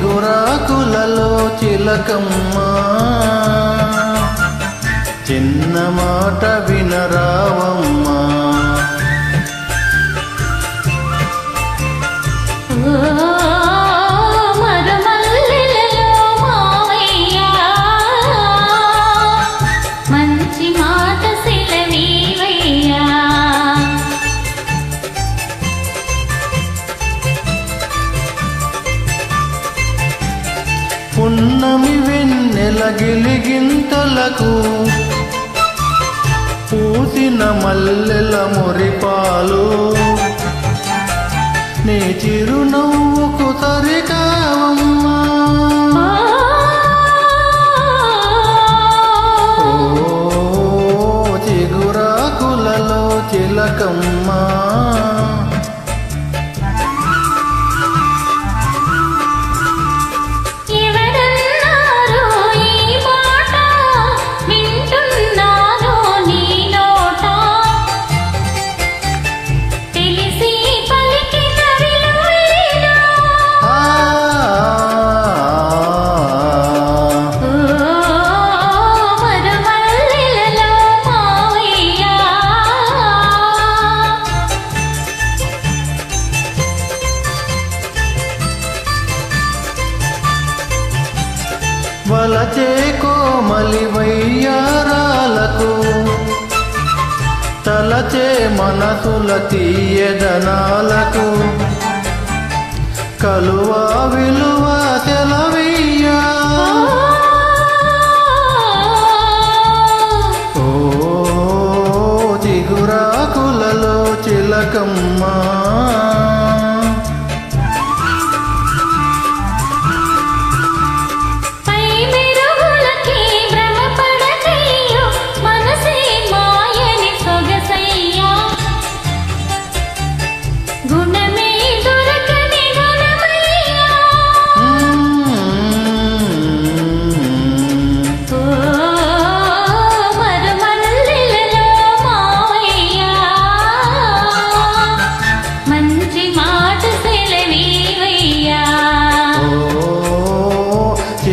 చిగురాకులలో చిలకమ్మ. చిన్న మాట వినరావం గిలిగింతలకు పూసిన మల్లెల మురిపాలు. నీ చిరునవ్వుకు తరికావమ్మా ఓ చిగురాకులలో చిలకమ్మా. వలచే కోమలి వయ్యారాలకు తలచే మనసుల తీయదనాలకు కలువ విలువ తెలవయ్యా. ఓ చిగురాకులలో చిలకమ్మా.